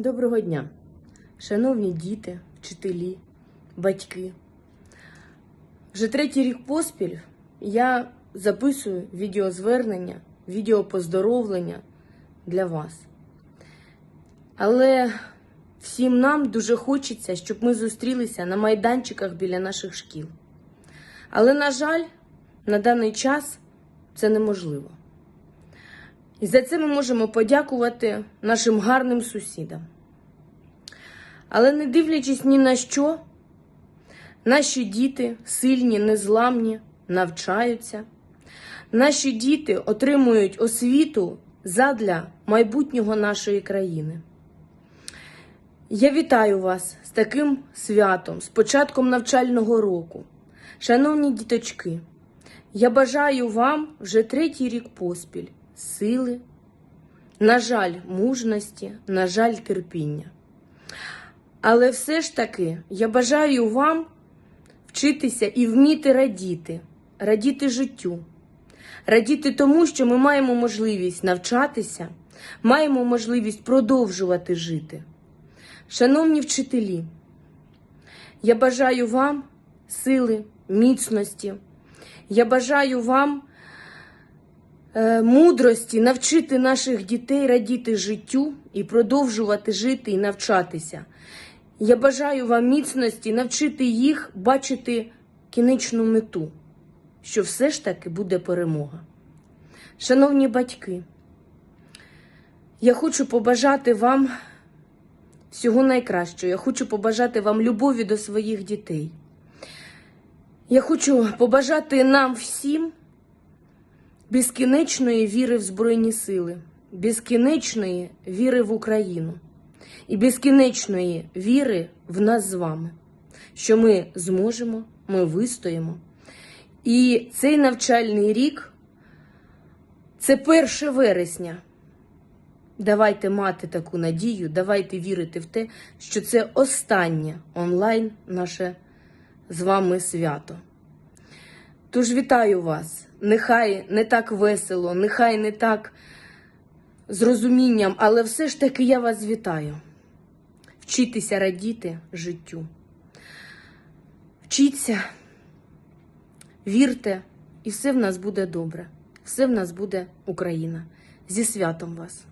Доброго дня, шановні діти, вчителі, батьки. Вже третій рік поспіль я записую відеозвернення, відеопоздоровлення для вас. Але всім нам дуже хочеться, щоб ми зустрілися на майданчиках біля наших шкіл. Але, на жаль, на даний час це неможливо. І за це ми можемо подякувати нашим гарним сусідам. Але не дивлячись ні на що, наші діти сильні, незламні, навчаються. Наші діти отримують освіту задля майбутнього нашої країни. Я вітаю вас з таким святом, з початком навчального року. Шановні діточки, я бажаю вам вже третій рік поспіль сили, на жаль, мужності, на жаль, терпіння. Але все ж таки я бажаю вам вчитися і вміти радіти, радіти життю, радіти тому, що ми маємо можливість навчатися, маємо можливість продовжувати жити. Шановні вчителі, я бажаю вам сили, міцності. Я бажаю вам мудрості навчити наших дітей радіти життю і продовжувати жити і навчатися. Я бажаю вам міцності навчити їх бачити кінечну мету, що все ж таки буде перемога. Шановні батьки, я хочу побажати вам всього найкращого. Я хочу побажати вам любові до своїх дітей. Я хочу побажати нам всім безкінечної віри в Збройні Сили, безкінечної віри в Україну і безкінечної віри в нас з вами, що ми зможемо, ми вистоїмо. І цей навчальний рік це 1 вересня. Давайте мати таку надію, давайте вірити в те, що це останнє онлайн наше з вами свято. Тож вітаю вас. Нехай не так весело, нехай не так з розумінням, але все ж таки я вас вітаю. Вчитися радіти життю. Вчіться, вірте, і все в нас буде добре. Все в нас буде Україна. Зі святом вас!